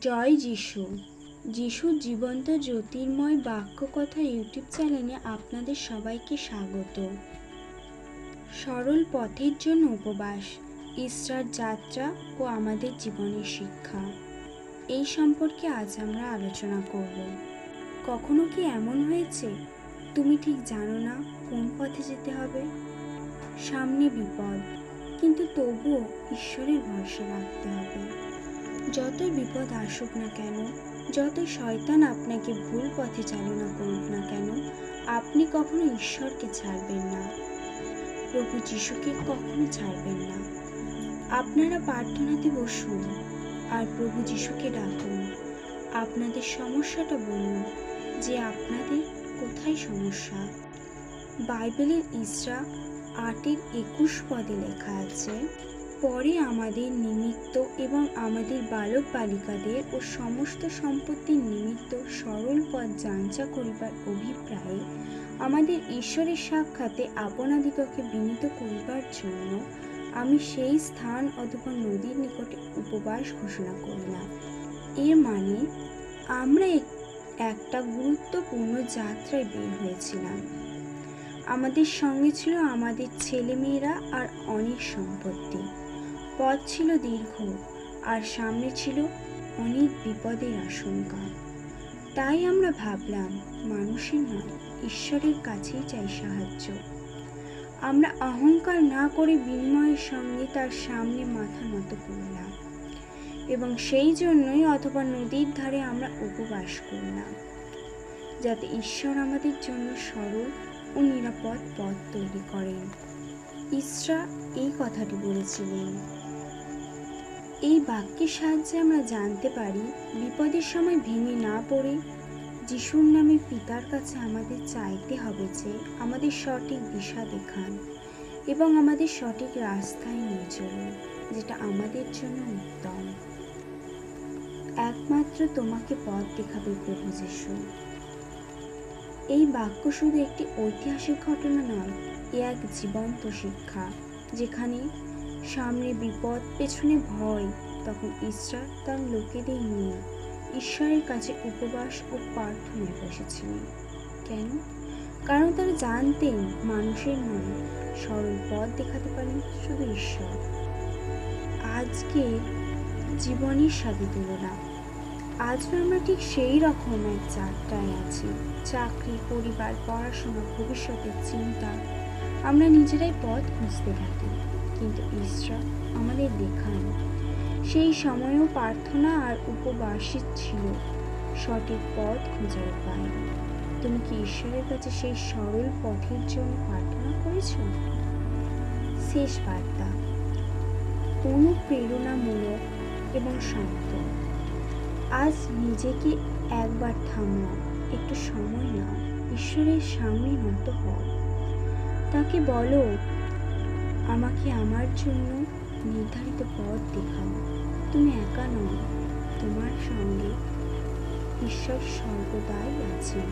জয় যিশু। যিশু জীবন্ত জ্যোতির্ময় বাক্য কথা ইউটিউব চ্যানেলে আপনাদের সবাইকে স্বাগত। সরল পথের জন্য উপবাস ইসরার যাত্রা ও আমাদের জীবনের শিক্ষা। এই সম্পর্কে আজ আমরা আলোচনা করব। কখনো কি এমন হয়েছে? তুমি ঠিক জানো না কোন পথে যেতে হবে? সামনে বিপদ, কিন্তু তবুও ঈশ্বরের ভরসা রাখতে হবে। যতই বিপদ আসুক না কেন, যতই শয়তান আপনাকে ভুল পথে চালনা করুক না কেন, আপনি কখনো ঈশ্বরকে ছাড়বেন না। প্রভু যিশুকে কখনো ছাড়বেন না। আপনারা প্রার্থনাতে বসুন আর প্রভু যিশুকে ডাকুন। আপনাদের সমস্যাটা বলুন যে আপনাদের কোথায় সমস্যা? বাইবেলের ইসরা আটের একুশ পদে লেখা আছে পরে আমাদের নিমিত্ত এবং আমাদের বালক বালিকাদের ও সমস্ত সম্পত্তির নিমিত্ত সরল পথ যাঞ্চা করিবার অভিপ্রায়ে আমাদের ঈশ্বরের সাক্ষাতে আপনাদিগকে বিনীত করিবার জন্য আমি সেই স্থান অথবা নদীর নিকটে উপবাস ঘোষণা করিলাম। এর মানে আমরা এক- একটা গুরুত্বপূর্ণ যাত্রায় বের হয়েছিলাম। আমাদের সঙ্গে ছিল আমাদের ছেলেমেয়েরা আর অনেক সম্পত্তি। পথ ছিল দীর্ঘ আর সামনে ছিল অনেক বিপদের আশঙ্কা। তাই আমরা ভাবলাম, মানুষের নয় ঈশ্বরের কাছেই চাই সাহায্য। আমরা অহংকার না করে বিনিময়ের সঙ্গে তার সামনে মাথা নত করলাম এবং সেই জন্যই অথবা নদীর ধারে আমরা উপবাস করলাম, যাতে ঈশ্বর আমাদের জন্য সরল ও নিরাপদ পথ তৈরি করেন। ইসরা এই কথাটি বলেছিলেন। এই বাক্যের সাহায্যে আমরা জানতে পারি, বিপদের সময় ভেঙে না পড়ে যিশুর নামে পিতার কাছে আমাদের চাইতে হবে যে আমাদের সঠিক দিশা দেখান এবং আমাদের সঠিক রাস্তায় নিয়ে চলুন, যেটা আমাদের জন্য উত্তম। একমাত্র তোমাকে পথ দেখাবে প্রভু যিশু। এই বাক্য শুধু একটি ঐতিহাসিক ঘটনা নয়, এ এক জীবন্ত শিক্ষা, যেখানে সামনে বিপদ, পেছনে ভয়, তখন ঈশ্বর তার লোকেদের নিয়ে ঈশ্বরের কাছে উপবাস ও প্রার্থনায় বসেছিলেন। কেন? কারণ তারা জানতেন মানুষের নয় সরল পথ দেখাতে পারেন শুধু ঈশ্বর। আজকে জীবনের সাথে তুলনা। আজও আমরা ঠিক সেই রকম এক যাত্রায় আছি। চাকরি, পরিবার, পড়াশোনা, ভবিষ্যতের চিন্তা। আমরা নিজেরাই পথ খুঁজতে থাকি। কিন্তু ঈশ্বর আমাদের দেখান সেই সময়ও প্রার্থনা আর উপবাসী ছিল। সঠিক পথ খুঁজে উপায় তুমি কি ঈশ্বরের কাছে সেই সরল পথের জন্য প্রার্থনা করেছ? শেষ বার্তা। অনুপ্রেরণামূলক এবং শান্ত। আজ নিজেকে একবার থামাও একটু সময় নাও। ঈশ্বরের সামনে নত হও তাকে বলো আমাকে আমার জন্য নির্ধারিত পথ দেখাবো। তুমি একা নও তোমার সঙ্গে ঈশ্বর সর্বদাই আছেন।